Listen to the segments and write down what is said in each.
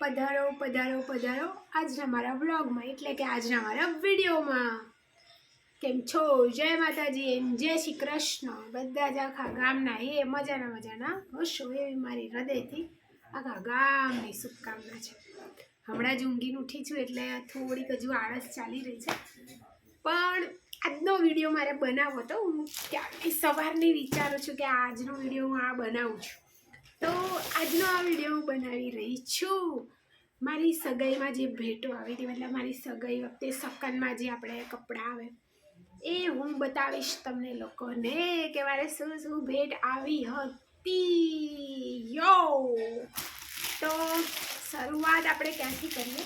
પધારો પધારો પધારો. આજના મારા વ્લોગમાં, એટલે કે આજના મારા વિડીયોમાં. કેમ છો? જય માતાજી, એમ જય શ્રી કૃષ્ણ. બધા જ આખા ગામના એ મજાના મજાના. હશો એવી મારી હૃદયથી આખા ગામની શુભકામના છે. હમણાં જ ઊંઘીને ઉઠી છું, એટલે થોડીક હજુ આળસ ચાલી રહી છે. પણ આજનો વીડિયો મારે બનાવવો તો હું ક્યાંથી સવારની વિચારું છું કે આજનો વીડિયો હું આ બનાવું છું. તો આજનો આ વીડિયો હું બનાવી રહી છું. મારી સગાઈમાં જે ભેટો આવી હતી, મતલબ મારી સગાઈ વખતે સકનમાં જે આપણે કપડાં આવે, એ હું બતાવીશ તમને લોકોને કે મારે શું શું ભેટ આવી હતી. યો! તો શરૂઆત આપણે ક્યાંથી કરીએ?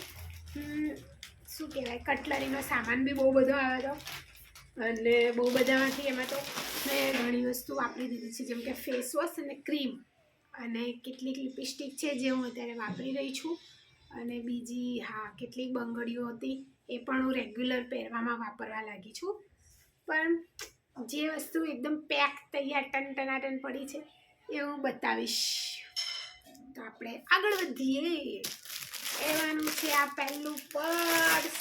શું કહેવાય? કટલરીનો સામાન બી બહુ બધો આવ્યો હતો અને બહુ બધામાંથી એમાં તો મેં ઘણી વસ્તુ વાપરી દીધી છે, જેમ કે ફેસ વોશ અને ક્રીમ. અને કેટલીક લિપસ્ટિક છે જે હું અત્યારે વાપરી રહી છું. અને બીજી, હા, કેટલીક બંગડીઓ હતી, એ પણ હું રેગ્યુલર પહેરવામાં વાપરવા લાગી છું. પણ જે વસ્તુ એકદમ પેક તૈયાર ટન ટનાટન પડી છે, એ હું બતાવીશ. તો આપણે આગળ વધીએ. એવાનું છે આ પહેલું પર્સ.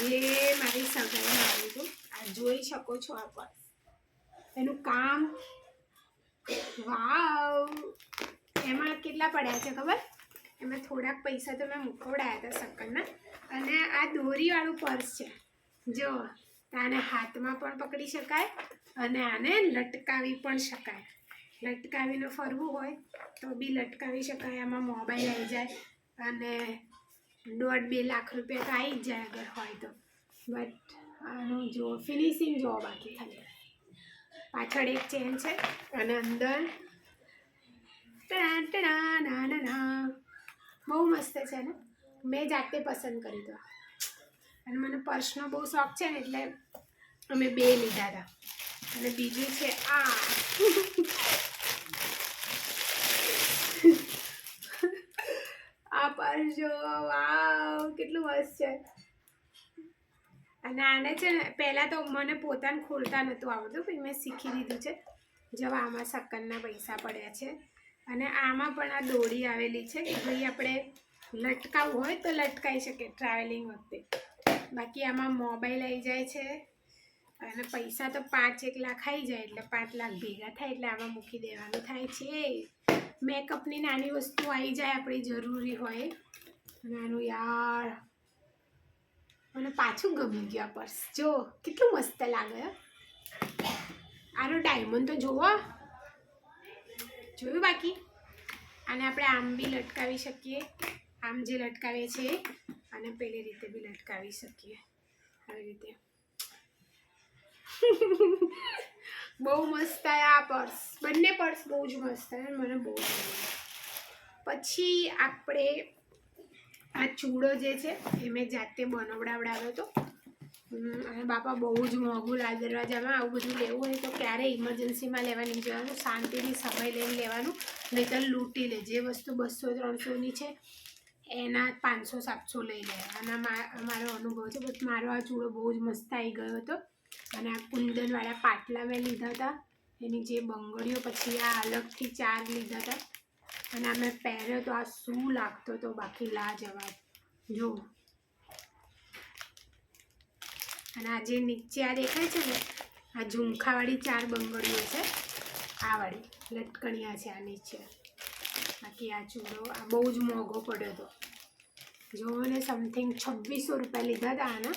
જે મારી સગાઈને આવ્યું હતું આ જોઈ શકો છો આ પર્સ. એનું કામ વાવ. એમાં કેટલા પડ્યા છે ખબર? એમાં થોડાક પૈસા તો મેં મૂકવડાયા હતા સક્કરના અને આ દોરીવાળું પર્સ છે. જો, આને હાથમાં પણ પકડી શકાય અને આને લટકાવી પણ શકાય. લટકાવીને ફરવું હોય તો બી લટકાવી શકાય. આમાં મોબાઈલ આવી જાય અને દોઢ બે લાખ રૂપિયા તો આવી જ જાય અગર હોય તો. બટ, આનું જો, ફિનિશિંગ જોવા બાકી ખાલી પાછળ એક ચેન છે. અને અંદર ટણા ના ના ના બહુ મસ્ત છે ને? મેં જાતે પસંદ કરી દો અને મને પર્સનો બહુ શોખ છે ને, એટલે અમે બે લીધા હતા. અને બીજું છે આ. આ પર્સ જો, વાવ, કેટલું મસ્ત છે. અને આને છે ને પહેલાં તો મને પોતાને ખોલતા નહોતું આવડતું, પછી મેં શીખી લીધું છે. જવા આમાં સક્કરના પૈસા પડ્યા છે. અને આમાં પણ આ દોરી આવેલી છે કે ભાઈ આપણે લટકાવવું હોય તો લટકાઈ શકે ટ્રાવેલિંગ વખતે. બાકી આમાં મોબાઈલ આવી જાય છે અને પૈસા તો પાંચ એક લાખ આવી જાય એટલે પાંચ લાખ ભેગા થાય એટલે આમાં મૂકી દેવાનું થાય છે. મેકઅપની નાની વસ્તુ આવી જાય આપણી જરૂરી હોય. નાનું યાર મને પાછું ગમી ગયું આ પર્સ. જો, કેટલું મસ્ત લાગે. આનો ડાયમંડ તો જોવો જોયું બાકી? આને આપણે આમ બી લટકાવી શકીએ. આમ જે લટકાવીએ છીએ અને પેલી રીતે બી લટકાવી શકીએ. આવી રીતે. બહુ મસ્ત આ પર્સ. બંને પર્સ બહુ જ મસ્ત મને બહુ પછી આપણે આ ચૂડો જે છે એ મેં જાતે બનાવડાવડાવ્યો હતો. અને બાપા બહુ જ મોંઘું લાલ દરવાજામાં આવું બધું લેવું હોય તો ક્યારેય ઇમરજન્સીમાં લેવા નહીં જવાનું, શાંતિથી સમય લઈને લેવાનું, નહીંતર લૂંટી લે. જે વસ્તુ બસો ત્રણસોની છે, એના પાંચસો સાતસો લઈ લે. આના મારો અનુભવ છે, બસ મારો આ ચૂડો બહુ જ મસ્ત આવી ગયો હતો. અને આ કુંદનવાળા પાટલા મેં લીધા હતા, એની જે બંગડીઓ પછી આ અલગથી ચાર લીધા હતા. અને આ મેં પહેર્યો તો આ શું લાગતો તો બાકી લાજવાબ. જો. અને આ જે નીચે આ દેખાય છે ને, આ ઝુમખાવાળી ચાર બંગડીઓ છે, આ વાળી, લટકણિયા છે આ નીચે. બાકી આ ચૂડો, આ બહુ જ મોંઘો પડ્યો હતો જો ને સમથિંગ છવ્વીસો રૂપિયા લીધા હતા આના.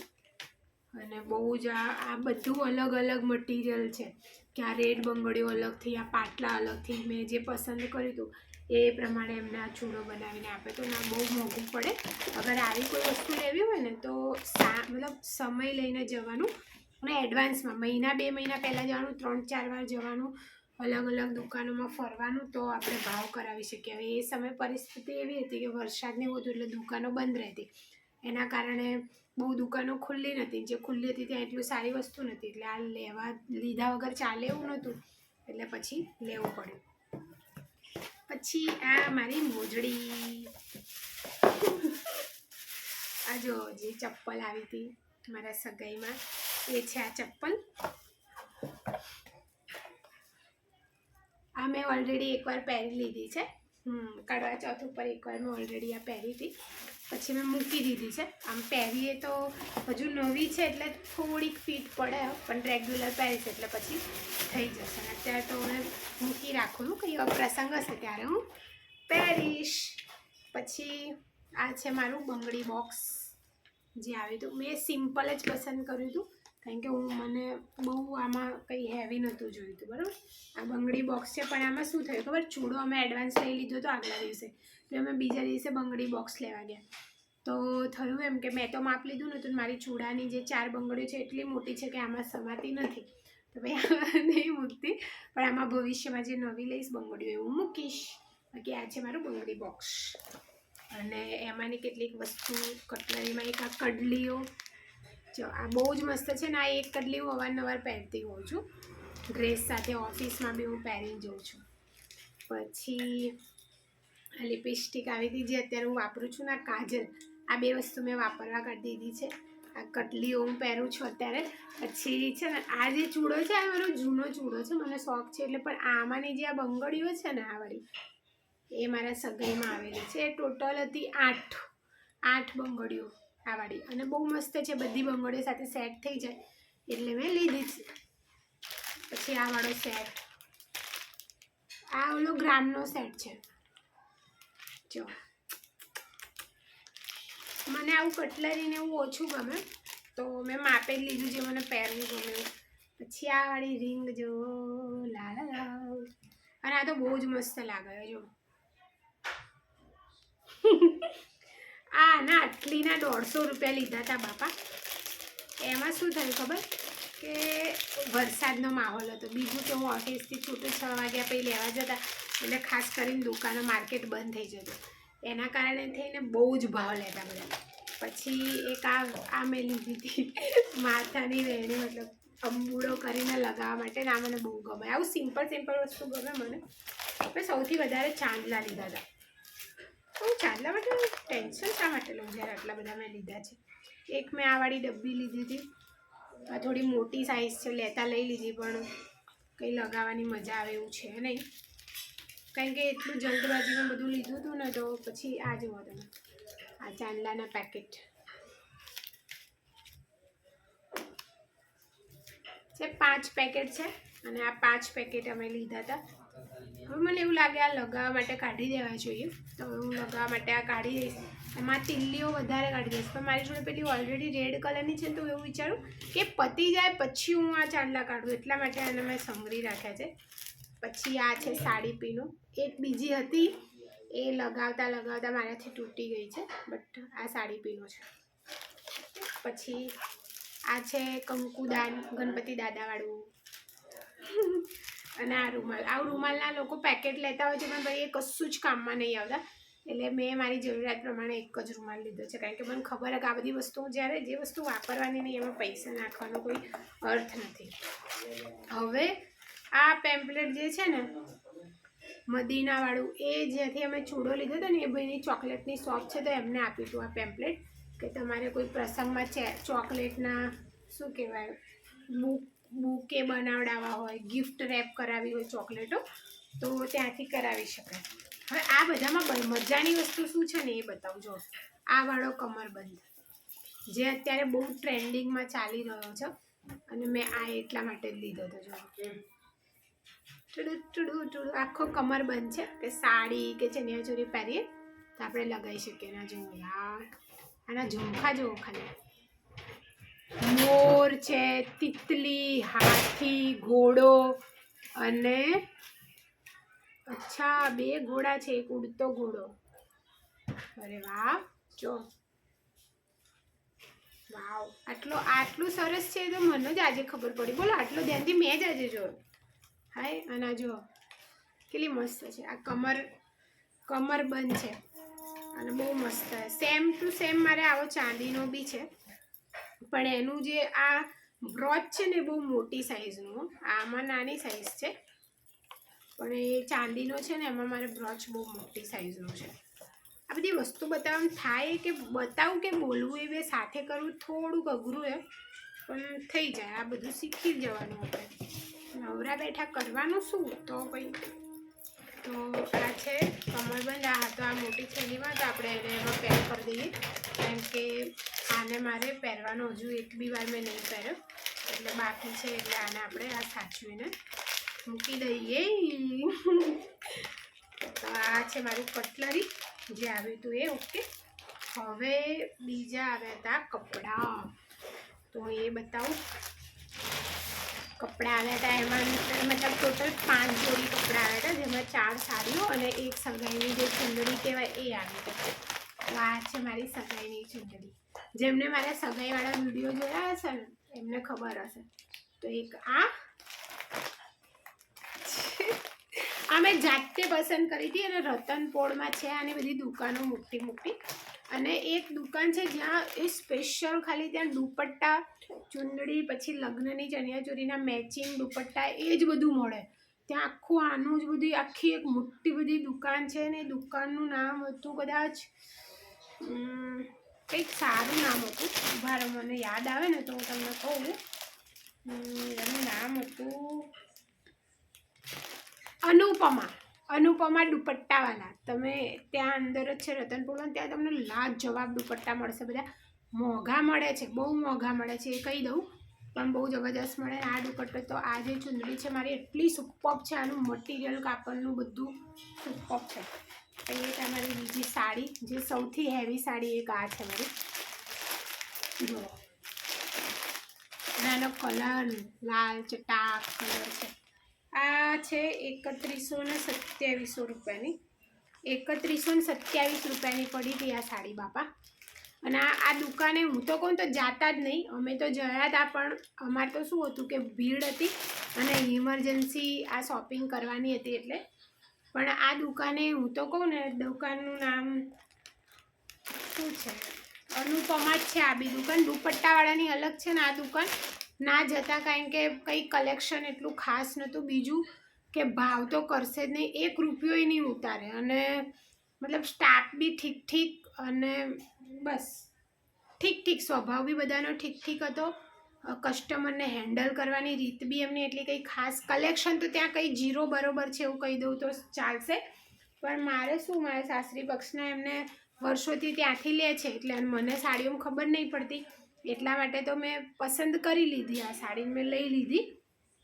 અને બહુ જ આ બધું અલગ અલગ મટીરિયલ છે. કે આ રેડ બંગડીઓ અલગથી, આ પાટલા અલગથી, મેં જે પસંદ કર્યું હતું એ પ્રમાણે એમને આ ચૂડો બનાવીને આપે. તો ના, બહુ મોંઘું પડે. અગર આવી કોઈ વસ્તુ લેવી હોય ને, તો સા, મતલબ સમય લઈને જવાનું અને એડવાન્સમાં. મહિના, બે મહિના પહેલાં જવાનું, ત્રણ, ચાર વાર જવાનું, અલગ અલગ દુકાનોમાં ફરવાનું, તો આપણે ભાવ કરાવી શકીએ. હવે એ સમય પરિસ્થિતિ એવી હતી કે વરસાદને બધું એટલે દુકાનો બંધ રહેતી. એના કારણે બહુ દુકાનો ખુલ્લી નથી જે ખુલ્લી હતી ત્યાં એટલું સારી વસ્તુ નથી એટલે આ લેવા, લીધા વગર ચાલે એવું નહોતું. એટલે પછી લેવું પડ્યું. પછી આ મારી મોજડી. આ જો જે ચપ્પલ આવી હતી મારા સગાઈમાં, એ છે આ ચપ્પલ. આ મેં ઓલરેડી એકવાર પહેરી લીધી છે. કડવા ચોથ ઉપર એકવાર મેં ઓલરેડી આ પહેરી હતી. પછી મેં મૂકી દીધી છે. આમ પહેરીએ તો હજુ નવી છે એટલે થોડીક ફિટ પડે, પણ રેગ્યુલર પહેરીશ એટલે પછી થઈ જશે. અત્યારે તો મૂકી રાખું કંઈ એવો પ્રસંગ હશે ત્યારે હું. પહેરીશ પછી આ છે મારું બંગડી બોક્સ જે આવ્યું હતું મેં સિમ્પલ જ પસંદ કર્યું હતું. કારણ કે હું મને બહુ આમાં કંઈ હેવી નહોતું જોયું હતું, બરાબર? આ બંગડી બોક્સ છે, પણ આમાં શું થયું ખબર? ચૂડો અમે એડવાન્સ લઈ લીધો હતો આગલા દિવસે. એટલે અમે બીજા દિવસે બંગડી બોક્સ લેવા ગયા. તો થયું એમ કે મેં તો માપ લીધું નહોતું મારી ચૂડાની જે ચાર બંગડીઓ છે એટલી મોટી છે કે આમાં સમાતી નથી. તો ભાઈ નહીં મૂકતી. પણ આમાં ભવિષ્યમાં જે નવી લઈશ બંગડીઓ એવું મૂકીશ. બાકી આ છે મારું બંગડી બોક્સ અને એમાંની કેટલીક વસ્તુ, કટલરીમાં એક આ કડલીઓ. જો, આ બહુ જ મસ્ત છે ને, આ એક કડલી હું અવારનવાર પહેરતી હોઉં છું. ડ્રેસ સાથે ઓફિસમાં બી હું પહેરી જાઉં છું. પછી આ લિપસ્ટિક આવી હતી જે અત્યારે હું વાપરું છું ને, આ કાજલ. આ બે વસ્તુ મેં વાપરવા કરી દીધી છે. આ કટલીઓ હું પહેરું છું અત્યારે. પછી છે ને, આ જે ચૂડો છે, આ મારો જૂનો ચૂડો છે, મને શોખ છે એટલે પણ આમાંની જે આ બંગડીઓ છે ને આ વાળી, એ મારા સગાઈમાં આવેલી છે. એ ટોટલ હતી આઠ આઠ બંગડીઓ આ વાળી. અને બહુ મસ્ત છે, બધી બંગડીઓ સાથે સેટ થઈ જાય એટલે મેં લીધી છે. પછી આ વાળો સેટ. આ ઓલો ગ્રામનો સેટ છે. જો. મને આવું કટલરીને એવું ઓછું ગમે, તો મેં માપે જ લીધું જે મને પહેરવું ગમે. પછી આ વાળી રિંગ જો, લાલા અને આ તો બહુ જ મસ્ત લાગે જો. આ ના આટલીના દોઢસો રૂપિયા લીધા હતા બાપા. એમાં શું થયું ખબર? કે વરસાદનો માહોલ હતો. બીજું કે હું ઓફિસથી છૂટું છ વાગ્યા પછી લેવા જતા. એટલે ખાસ કરીને દુકાનો માર્કેટ બંધ થઈ જતું. એના કારણે થઈને બહુ જ ભાવ લેતા બધા. પછી એક આ આ મેં લીધી હતી માથાની વેણી, મતલબ અંબુડો કરીને લગાવવા માટે ને મને બહુ ગમે. આવું સિમ્પલ સિમ્પલ વસ્તુ ગમે મને. મેં સૌથી વધારે ચાંદલા લીધા હતા. હું ચાંદલા માટે ટેન્શન શા માટે લઉં જ્યારે આટલા બધા મેં લીધા છે? એક મેં આવાળી ડબ્બી લીધી હતી. આ થોડી મોટી સાઇઝ છે, લેતા લઈ લીધી પણ કંઈ લગાવવાની મજા આવે એવું છે નહીં. કારણ કે એટલું જલ્દબાજીમાં બધું લીધું હતું ને તો પછી આ જુઓ તમે આ ચાંદલાના પેકેટ છે પાંચ પેકેટ છે અને આ પાંચ પેકેટ અમે લીધા હતા. હવે મને એવું લાગે આ લગાવવા માટે કાઢી દેવા જોઈએ. તો હું લગાવવા માટે આ કાઢી દઈશ. એમાં તિલ્લીઓ વધારે કાઢી દઈશ. પણ મારી જોડે પેલી ઓલરેડી રેડ કલરની છે તો એવું વિચારું કે પતી જાય પછી હું આ ચાંદલા કાઢું. એટલા માટે આને મેં સંગરી રાખ્યા છે. પછી આ છે સાડી પીનું. એક બીજી હતી. એ લગાવતા લગાવતા મારાથી તૂટી ગઈ છે, બટ આ સાડી પીનો છે. પછી આ છે કંકુદાન, ગણપતિ દાદાવાળું. અને આ રૂમાલ. આ રૂમાલના લોકો પેકેટ લેતા હોય છે, પણ ભાઈ એ કશું જ કામમાં નહીં આવતા. એટલે મેં મારી જરૂરિયાત પ્રમાણે એક જ રૂમાલ લીધો છે, કારણ કે મને ખબર કે આ બધી વસ્તુઓ જ્યારે જે વસ્તુ વાપરવાની નહીં, એમાં પૈસા નાખવાનો કોઈ અર્થ નથી. હવે આ પેમ્પલેટ જે છે ને, મદીનાવાળું, એ જ્યાંથી અમે ચૂડો લીધો હતો ને, એ ભાઈની ચોકલેટની શોપ છે, તો એમને આપ્યું હતું આ પેમ્પલેટ કે તમારે કોઈ પ્રસંગમાં છે ચોકલેટના, શું કહેવાય, બુક, બુકે બનાવડાવવા હોય ગિફ્ટ રેપ કરાવી હોય ચોકલેટો, તો ત્યાંથી કરાવી શકાય હવે આ બધામાં મજાની વસ્તુ શું છે ને એ બતાવજો આ વાળો કમરબંધ, જે અત્યારે બહુ ટ્રેન્ડિંગમાં ચાલી રહ્યો છે, અને મેં આ એટલા માટે જ લીધો હતો, જો. ટુડુ ટુડુ આખો કમરબંધ છે કે સાડી કે ચણિયાચોળી પહેરીએ તો આપણે લગાવી શકીએ. ના જુઓ યાર. આના ઝુમખા જુઓ ખાલી. મોર છે, તિતલી, હાથી, ઘોડો અને અચ્છા, બે ઘોડા છે. એક ઉડતો ઘોડો. અરે વાહ. જો. વાવ. આટલો, આટલું સરસ છે તો મને જ આજે ખબર પડી. બોલો, આટલો ધ્યાનથી મેં જ આજે જોયો. હાય અને આ જો કેટલી મસ્ત છે. આ કમર કમર બંધ છે. અને બહુ મસ્ત સેમ ટુ સેમ મારે આવો ચાંદીનો બી છે. પણ એનું જે આ બ્રોચ છે ને બહુ મોટી સાઈઝનું આમાં નાની સાઈઝ છે. પણ એ ચાંદીનો છે ને, એમાં મારે બ્રોચ બહુ મોટી સાઈઝનો છે. આ બધી વસ્તુ બતાવવાનું થાય કે બતાવું કે બોલવું એ બે સાથે કરવું થોડુંક અઘરું છે પણ થઈ જાય. આ બધું શીખી જવાનું આપણે. નવરા બેઠા કરવાનું શું? તો ભાઈ, તો આ છે કમરબંધ આ હતો આ મોટી થેલીમાં તો આપણે એને એમાં પેક કરી દઈએ. કેમ કે આને મારે પહેરવાનો હજુ એક બી વાર મેં નહીં પહેર્યો. એટલે બાકી છે એટલે આને આપણે આ સાચવીને મૂકી દઈએ. તો આ છે મારું કટલરી. જે આવ્યું હતું એ, ઓકે. હવે બીજા આવ્યા હતા કપડાં. તો એ બતાવું. કપડાં આવ્યા હતા એમાં મતલબ ટોટલ પાંચ જોડી કપડાં આવ્યા હતા જેમાં ચાર સાડીઓ અને એક સગાઈની જે ચુંદડી કહેવાય એ આવી હતી આ છે મારી સગાઈની ચુંદડી. જેમને મારા સગાઈવાળા વીડિયો જોયા હશે ને, એમને ખબર હશે. તો એક આ. આ મેં જાતે પસંદ કરી હતી અને રતનપોળમાં છે, આની બધી દુકાનો મોટી મોટી અને એક દુકાન છે જ્યાં એ સ્પેશિયલ ખાલી ત્યાં દુપટ્ટા, ચૂંદડી, પછી લગ્નની ચણિયાચોરીના મેચિંગ દુપટ્ટા એ જ બધું મળે. ત્યાં આખું આનું જ બધી, આખી એક મોટી બધી દુકાન છે ને દુકાનનું નામ હતું કદાચ કંઈક સારું નામ હતું. ઊભા મને યાદ આવે ને તો હું તમને કહું. એનું નામ હતું અનુપમા. અનુપમા દુપટ્ટાવાલા. તમે ત્યાં અંદર જ છે રતનપુરમાં ત્યાં તમને લાજવાબ દુપટ્ટા મળશે બધા. મોંઘા મળે છે, બહુ મોંઘા મળે છે, એ કહી દઉં. પણ બહુ જબરજસ્ત મળે. આ દુપટ્ટો તો આ જે ચુંદડી છે મારી એટલી સુપપ છે, આનું મટીરિયલ કાપડનું બધું સુપપ છે. એ તમારી બીજી સાડી, જે સૌથી હેવી સાડી એક આ છે મારી. જો અને કલર લાલ, ચટાક કલર છે. આ છે એકત્રીસો ને સત્યાવીસો રૂપિયાની. એકત્રીસો ને સત્યાવીસ રૂપિયાની પડી હતી આ સાડી બાપા. અને આ આ દુકાને હું તો કહું તો જાતા જ નહીં. અમે તો જયા હતા, પણ અમારે તો શું હતું કે ભીડ હતી અને ઇમરજન્સી આ શોપિંગ કરવાની હતી એટલે. પણ આ દુકાને હું તો કહું ને, દુકાનનું નામ શું છે? અનુપમા જ છે આ બી દુકાન. દુપટ્ટાવાળાની અલગ છે ને આ દુકાન. ના જતા કારણ કે કંઈ કલેક્શન એટલું ખાસ નહોતું. બીજું કે ભાવ તો કરશે જ નહીં. એક રૂપિયોય નહીં ઉતારે. અને મતલબ સ્ટાફ બી ઠીક ઠીક અને બસ. ઠીક ઠીક સ્વભાવ બી બધાનો ઠીક ઠીક હતો કસ્ટમરને હેન્ડલ કરવાની રીત બી એમની એટલી કંઈ ખાસ. કલેક્શન તો ત્યાં કંઈ જીરો બરોબર છે એવું કહી દઉં તો ચાલશે. પણ મારે શું? મારા સાસરી પક્ષના એમને વર્ષોથી ત્યાંથી લે છે. એટલે મને સાડીઓમાં ખબર નહીં પડતી. એટલા માટે તો મેં પસંદ કરી લીધી, આ સાડી મેં લઈ લીધી.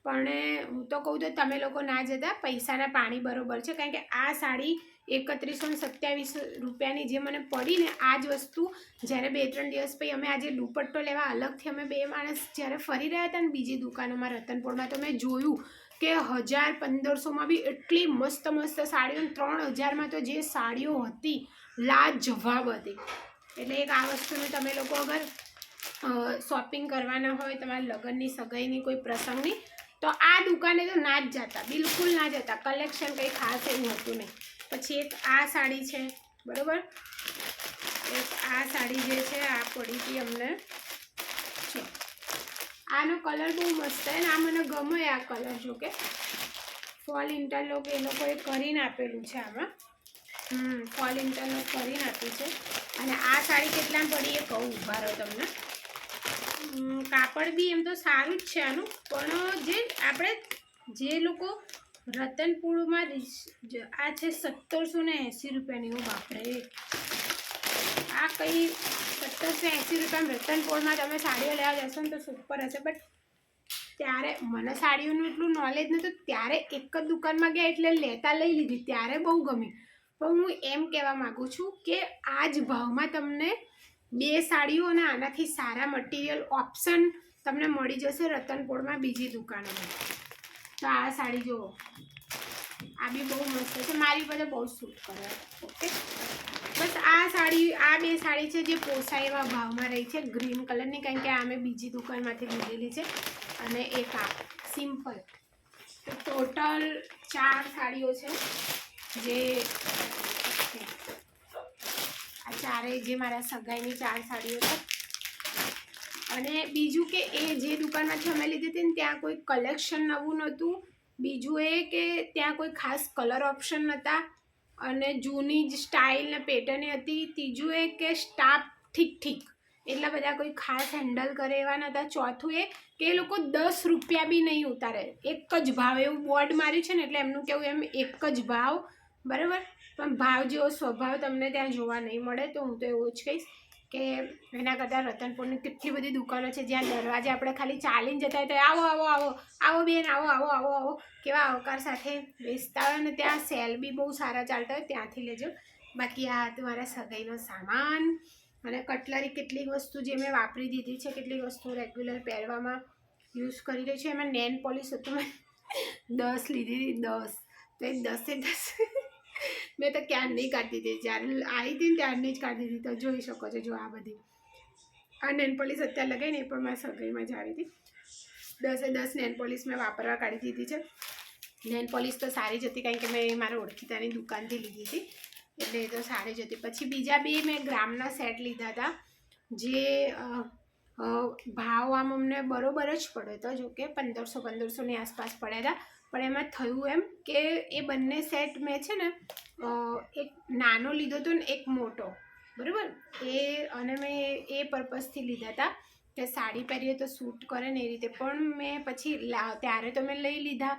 પણ હું તો કહું તો તમે લોકો ના જતા, પૈસાના પાણી બરોબર છે. કારણ કે આ સાડી એકત્રીસો ને સત્યાવીસ રૂપિયાની જે મને પડી ને આ જ વસ્તુ, જ્યારે બે ત્રણ દિવસ પછી અમે આજે દુપટ્ટો લેવા અલગથી અમે બે માણસ જ્યારે ફરી રહ્યા હતા ને બીજી દુકાનોમાં રતનપુરમાં, તો મેં જોયું કે હજાર પંદરસોમાં બી એટલી મસ્ત મસ્ત સાડીઓ ત્રણ હજારમાં તો જે સાડીઓ હતી, લાજવાબ હતી. એટલે એક આ વસ્તુનું તમે લોકો અગર શોપિંગ કરવાના હોય, તમારા લગ્નની સગાઈની કોઈ પ્રસંગની, તો આ દુકાને તો ના જ જતા, બિલકુલ ના જતા. કલેક્શન કંઈ ખાસ એવું હતું નહીં. પછી એક આ સાડી છે, બરાબર? એક આ સાડી જે છે, આ પડી હતી અમને. આનો કલર બહુ મસ્ત છે આ મને ગમે આ કલર જો કે. ફોલ ઇન્ટરલોક એ લોકોએ કરીને આપેલું છે આમાં. હમ ફોલ ઇન્ટરલોક કરીને આપ્યું છે. અને આ સાડી કેટલા પડી એ કહું, ઊભા રહો તમને. કાપડ બી એમ તો સારું જ છે આનું. પણ જે આપણે જે લોકો રતનપુરમાં આ છે સત્તરસો ને એંસી રૂપિયાની હું વાપરે આ કંઈ સત્તરસો એંસી રૂપિયા રતનપુરમાં તમે સાડીઓ લેવા જશો ને તો સુપર હશે. બટ ત્યારે મને સાડીઓનું એટલું નોલેજ નહોતું ત્યારે એક જ દુકાનમાં ગયા એટલે લેતા લઈ લીધી. ત્યારે બહુ ગમી. પણ હું એમ કહેવા માગું છું કે આ જ ભાવમાં તમને બે સાડીઓ અને આનાથી સારા મટીરિયલ ઓપ્શન તમને મળી જશે રતનપોળમાં બીજી દુકાનોમાં. તો આ સાડી જુઓ. આ બી બહુ મસ્ત છે. મારી બધે બહુ સૂટ કરે ઓકે બસ આ સાડી, આ બે સાડી છે જે પોસાય એવા ભાવમાં રહી છે. ગ્રીન કલરની કારણ કે આ મેં બીજી દુકાનમાંથી લીધેલી છે. અને એક આ સિમ્પલ. ટોટલ ચાર સાડીઓ છે. જે આ ચારેય જે મારા સગાઈની ચાર સાડીઓ છે. અને બીજું કે એ જે દુકાનમાંથી અમે લીધી હતી ને, ત્યાં કોઈ કલેક્શન નવું નહોતું. બીજું એ કે ત્યાં કોઈ ખાસ કલર ઓપ્શન નહોતા. અને જૂની જ સ્ટાઇલ ને પેટર્ન હતી. ત્રીજું એ કે સ્ટાફ ઠીક ઠીક. એટલા બધા કોઈ ખાસ હેન્ડલ કરે એવા નહોતા. ચોથું એ કે એ લોકો દસ રૂપિયા બી નહીં ઉતારે. એક જ ભાવ. એવું બોર્ડ માર્યું છે ને, એટલે એમનું કેવું એમ એક જ ભાવ. બરાબર? પણ ભાવ જેવો સ્વભાવ તમને ત્યાં જોવા નહીં મળે, તો હું તો એવું જ કહીશ કે એના કરતાં રતનપુરની કેટલી બધી દુકાનો છે, જ્યાં દરવાજે આપણે ખાલી ચાલીને જતા હોય તો આવો આવો આવો આવો બેન, આવો આવો આવો આવો, કેવા આવકાર સાથે બેસતા હોય અને ત્યાં સેલ બી બહુ સારા ચાલતા હોય, ત્યાંથી લેજો. બાકી આ તમારા સગાઈનો સામાન અને કટલરી કેટલીક વસ્તુ જે મેં વાપરી દીધી છે, કેટલીક વસ્તુ રેગ્યુલર પહેરવામાં યુઝ કરી રહી છું, એમાં નેન પોલિશ હતું, મેં દસ લીધી હતી, દસ, તો એ દસે દસ મેં તો ક્યારની કાઢી દીધી જ્યારે આવી હતી ને ત્યારની જ કાઢી દીધી. તો જોઈ શકો છો, જો આ બધી. આ નેન પોલિશ અત્યારે લગાવીને એ પણ મારા સગાઈમાં જ આવી હતી. દસે દસ નેન પોલિશ મેં વાપરવા કાઢી દીધી છે. નેન પોલિશ તો સારી જ હતી, કારણ કે મેં મારા ઓળખીતાની દુકાનથી લીધી હતી. એટલે એ તો સારી જ હતી. પછી બીજા બે મેં ગ્રામના સેટ લીધા હતા, જે ભાવ આમ અમને બરોબર જ પડ્યો હતો જો કે પંદરસો પંદરસોની આસપાસ પડ્યા હતા. પણ એમાં થયું એમ કે એ બંને સેટ મેં છે ને એક નાનો લીધો હતો ને એક મોટો. બરાબર? એ અને મેં એ પર્પઝથી લીધા હતા કે સાડી પહેરીએ તો સૂટ કરે ને એ રીતે. પણ મેં પછી ત્યારે તો મેં લઈ લીધા.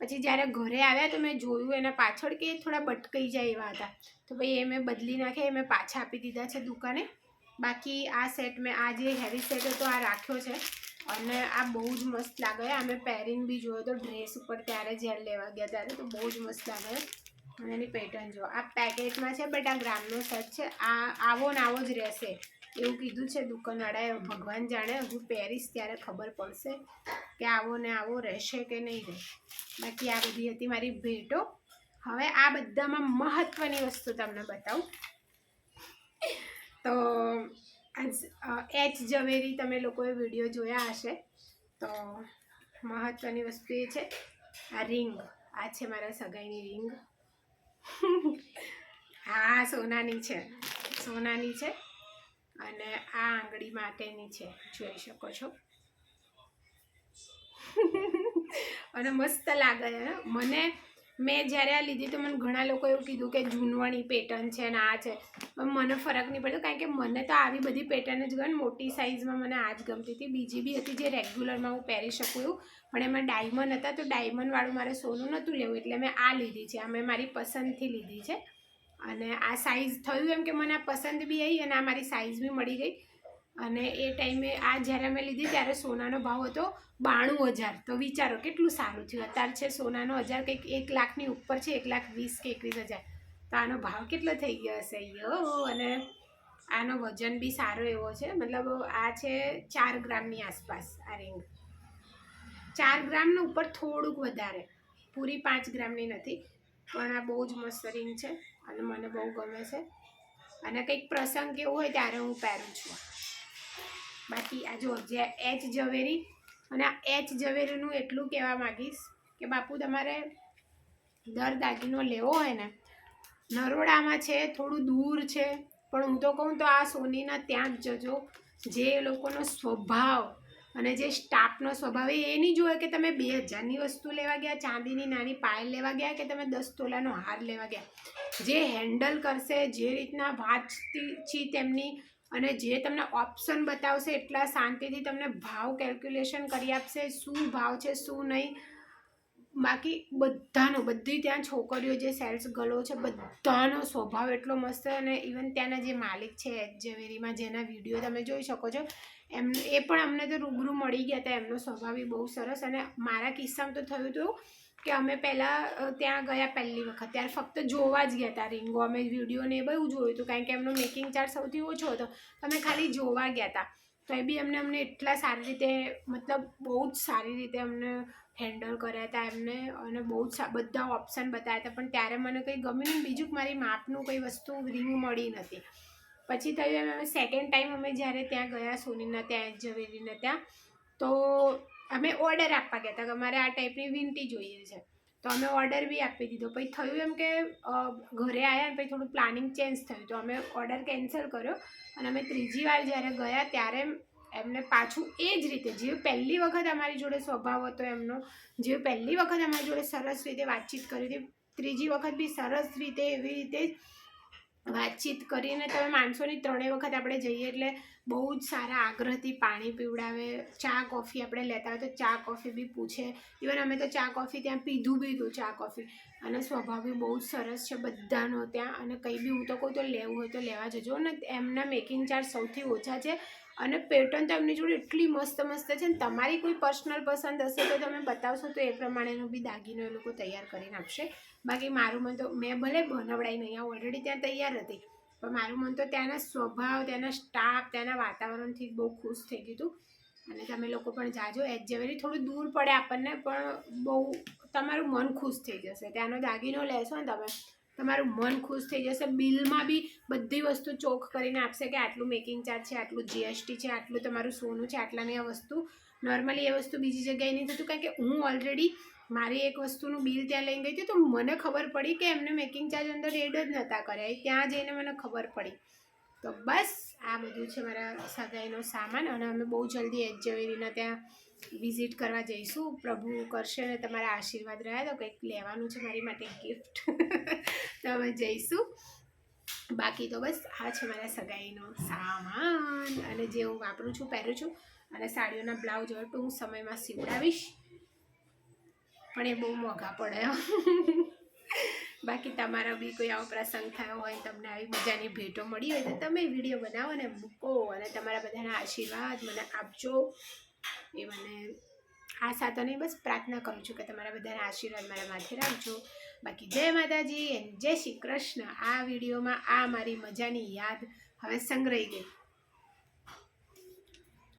પછી જ્યારે ઘરે આવ્યા તો મેં જોયું એના પાછળ કે થોડા બટકાઈ જાય એવા હતા. તો ભાઈ એ મેં બદલી નાખ્યા, એ મેં પાછા આપી દીધા છે દુકાને. બાકી આ સેટ મેં, આ જે હેવી સેટ હતો, આ રાખ્યો છે. અને આ બહુ જ મસ્ત લાગે અમે પહેરીને બી જોયો તો ડ્રેસ ઉપર ત્યારે જ્યારે લેવા ગયા ત્યારે તો બહુ જ મસ્ત લાગે અને એની પેટર્ન જો આ પેકેટમાં છે બટ આ ગ્રામનો સેટ છે. આ આવો ને આવો જ રહેશે. એવું કીધું છે દુકાનવાળાએ. ભગવાન જાણે હજુ પહેરીશ ત્યારે ખબર પડશે કે આવો ને આવો રહેશે કે નહીં રહે બાકી આ બધી હતી મારી ભેટો. હવે આ બધામાં મહત્ત્વની વસ્તુ તમને બતાવું. તો એચ ઝવેરી તમે લોકોએ વીડિયો જોયા હશે. તો મહત્ત્વની વસ્તુ એ છે, આ રિંગ. આ છે મારા સગાઈની રિંગ. હા સોનાની છે. સોનાની છે અને આ આંગળી માટેની છે. જોઈ શકો છો. અને મસ્ત લાગે, મને મેં જ્યારે આ લીધી તો મને ઘણા લોકો એવું કીધું કે જૂનવાણી પેટર્ન છે ને આ છે. પણ મને ફરક નહીં પડતો કારણ કે મને તો આવી બધી પેટર્ન જ ગમે મોટી સાઇઝમાં મને આ જ ગમતી હતી. બીજી બી હતી જે રેગ્યુલરમાં હું પહેરી શકું એવું. પણ એમાં ડાયમંડ હતા તો ડાયમંડવાળું મારે સોનું નહોતું લેવું એટલે મેં આ લીધી છે. આ મેં મારી પસંદથી લીધી છે. અને આ સાઇઝ થયું એમ કે મને આ પસંદ બી આવી અને આ મારી સાઇઝ બી મળી ગઈ. અને એ ટાઈમે, આ જ્યારે મેં લીધી ત્યારે સોનાનો ભાવ હતો બાણું હજાર. તો વિચારો કેટલું સારું થયું. અત્યારે છે સોનાનો હજાર કંઈક એક લાખની ઉપર છે, એક લાખ વીસ કે એકવીસ હજાર. તો આનો ભાવ કેટલો થઈ ગયો હશે? યો અને આનો વજન બી સારો એવો છે. મતલબ આ છે ચાર ગ્રામની આસપાસ આ રિંગ ચાર ગ્રામનું ઉપર થોડુંક વધારે. પૂરી પાંચ ગ્રામની નથી. પણ આ બહુ જ મસ્ત રિંગ છે અને મને બહુ ગમે છે. અને કંઈક પ્રસંગ કેવો હોય ત્યારે હું પહેરું છું. બાકી આ જો, જે એચ ઝવેરી અને આ એચ ઝવેરીનું એટલું કહેવા માગીશ કે બાપુ, તમારે દર દાગીનો લેવો હોય ને, નરોડામાં છે, થોડું દૂર છે, પણ હું તો કહું તો આ સોનીના ત્યાં જ જજો. જે લોકોનો સ્વભાવ અને જે સ્ટાફનો સ્વભાવ એ નહીં જોવે કે તમે બે હજારની વસ્તુ લેવા ગયા, ચાંદીની નાની પાયલ લેવા ગયા કે તમે દસ તોલાનો હાર લેવા ગયા. જે હેન્ડલ કરશે, જે રીતના વાતચીત તેમની અને જે તમને ઓપ્શન બતાવશે એટલા શાંતિથી તમને ભાવ કેલ્ક્યુલેશન કરી આપશે, શું ભાવ છે, શું નહીં. બાકી બધાનો, બધી ત્યાં છોકરીઓ જે સેલ્સ ગર્લો છે, બધાનો સ્વભાવ એટલો મસ્ત અને ઇવન ત્યાંના જે માલિક છે ઝવેરીમાં જેના વીડિયો તમે જોઈ શકો છો એમ, એ પણ અમને તો રૂબરૂ મળી ગયા હતા, એમનો સ્વભાવ બહુ સરસ અને મારા કિસ્સામાં તો થયું હતું કે અમે પહેલાં ત્યાં ગયા પહેલી વખત, ત્યારે ફક્ત જોવા જ ગયા હતા રીંગો. અમે વીડિયો ને એ બધું જોયું હતું, કારણ કે એમનો મેકિંગ ચાર્જ સૌથી ઓછો હતો અમે ખાલી જોવા ગયા હતા. તો એ બી અમને અમને એટલા સારી રીતે, મતલબ બહુ જ સારી રીતે અમને હેન્ડલ કર્યા હતા, એમને અને બહુ જ બધા ઓપ્શન બતાવ્યા હતા, પણ ત્યારે મને કંઈ ગમ્યું નહીં. બીજું મારી માપનું કંઈ વસ્તુ રિંગ મળી નથી. પછી થયું અમે સેકન્ડ ટાઈમ અમે જ્યારે ત્યાં ગયા, સોનીના ત્યાં, ઝવેરીના ત્યાં, તો અમે ઓર્ડર આપવા ગયા હતા, કે અમારે આ ટાઈપની વિનંતી જોઈએ છે. તો અમે ઓર્ડર બી આપી દીધો. પછી થયું એમ કે ઘરે આવ્યા અને પછી થોડું પ્લાનિંગ ચેન્જ થયું. તો અમે ઓર્ડર કેન્સલ કર્યો અને અમે ત્રીજી વાર જ્યારે ગયા ત્યારે એમને પાછું એ જ રીતે, જે પહેલી વખત અમારી જોડે સ્વભાવ હતો એમનો, જે પહેલી વખત અમારી જોડે સરસ રીતે વાતચીત કરી હતી, ત્રીજી વખત બી સરસ રીતે એવી રીતે વાતચીત કરીને તમે માનશો નહીં ત્રણેય વખત આપણે જઈએ એટલે બહુ જ સારા આગ્રહથી પાણી પીવડાવે, ચા, કોફી આપણે લેતા હોય તો ચા, કોફી બી પૂછે. ઇવન અમે તો ચા, કોફી ત્યાં પીધું બી હતું, ચા, કોફી. અને સ્વભાવ બી બહુ જ સરસ છે બધાનો ત્યાં. અને કંઈ બી હું તો કહું તો લેવું હોય તો લેવા જજો. ને એમના મેકિંગ ચાર્જ સૌથી ઓછા છે. અને પેટર્ન તો એમની જોડે એટલી મસ્ત મસ્ત છે ને, તમારી કોઈ પર્સનલ પસંદ હશે તો તમે બતાવશો તો એ પ્રમાણેનો બી દાગીનો એ લોકો તૈયાર કરીને આપશે. બાકી મારું મન તો, મેં ભલે બનાવડાવીને નહીં ઓલરેડી ત્યાં તૈયાર હતી. પણ મારું મન તો ત્યાંના સ્વભાવ, ત્યાંના સ્ટાફ ત્યાંના વાતાવરણથી બહુ ખુશ થઈ ગયું હતું. અને તમે લોકો પણ જાજો, એજ જેવેરી થોડું દૂર પડે આપણને, પણ બહુ તમારું મન ખુશ થઈ જશે. ત્યાંનો દાગીનો લેશો ને તમે, તમારું મન ખુશ થઈ જશે. બિલમાં બી બધી વસ્તુ ચોખ કરીને આપશે કે આટલું મેકિંગ ચાર્જ છે, આટલું જીએસટી છે, આટલું તમારું સોનું છે, આટલાની આ વસ્તુ. નોર્મલી એ વસ્તુ બીજી જગ્યાએ નહીં થતું, કારણ કે હું ઓલરેડી મારી એક વસ્તુનું બિલ ત્યાં લઈ ગઈ હતી તો મને ખબર પડી કે એમને મેકિંગ ચાર્જ અંદર એડ જ નહોતા કર્યા. ત્યાં જઈને મને ખબર પડી. તો બસ, આ બધું છે મારા સગાઈનો સામાન અને અમે બહુ જલ્દી એજ ઝવેરીના ત્યાં વિઝિટ કરવા જઈશું. પ્રભુ કરશે અને તમારા આશીર્વાદ રહ્યા તો કંઈક લેવાનું છે મારી માટે ગિફ્ટ તો અમે જઈશું. બાકી તો બસ, આ છે મારા સગાઈનો સામાન. અને જે હું વાપરું છું, પહેરું છું અને સાડીઓના બ્લાઉઝ હવે ટૂંક સમયમાં સીવડાવીશ. પણ એ બહુ મોંઘા પડે. બાકી તમારો બી કોઈ આવો પ્રસંગ થયો હોય તમને આવી મજાની ભેટો મળી હોય તો તમે વીડિયો બનાવો ને મૂકો અને તમારા બધાના આશીર્વાદ મને આપજો. એ મને આશા તો નહીં, બસ પ્રાર્થના કરું છું કે તમારા બધાના આશીર્વાદ મારા માથે રાખજો. બાકી જય માતાજી એન જય શ્રી કૃષ્ણ. આ વિડીયોમાં આ મારી મજાની યાદ હવે સંગ્રહી ગઈ